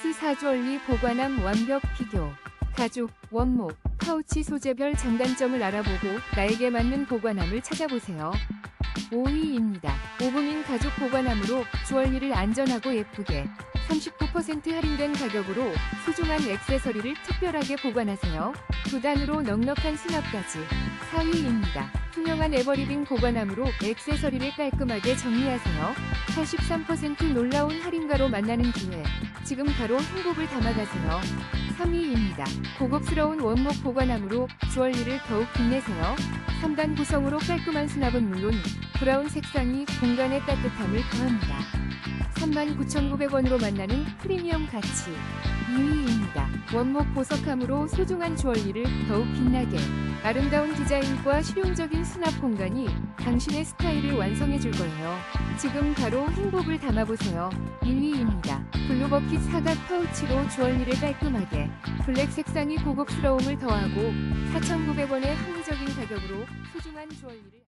필수 사주얼리 보관함 완벽 비교. 가죽, 원목, 파우치 소재별 장단점을 알아보고 나에게 맞는 보관함을 찾아보세요. 5위입니다. 오브민 가죽 보관함으로 주얼리를 안전하고 예쁘게 39% 할인된 가격으로 소중한 액세서리를 특별하게 보관하세요. 두 단으로 넉넉한 수납까지 4위입니다. 투명한 에버리빙 보관함으로 액세서리를 깔끔하게 정리하세요. 83% 놀라운 할인가로 만나는 기회. 지금 바로 행복을 담아가세요. 3위입니다. 고급스러운 원목 보관함으로 주얼리를 더욱 빛내세요. 3단 구성으로 깔끔한 수납은 물론 브라운 색상이 공간의 따뜻함을 더합니다. 39,900원으로 만나는 프리미엄 가치 2위입 니다. 원목 보석함으로 소중한 주얼리를 더욱 빛나게 아름다운 디자인과 실용적인 수납 공간이 당신의 스타일을 완성해 줄 거예요. 지금 바로 행복을 담아보세요. 1위입니다. 블루버킷 사각 파우치로 주얼리를 깔끔하게 블랙 색상이 고급스러움을 더하고 4,900원의 합리적인 가격으로 소중한 주얼리를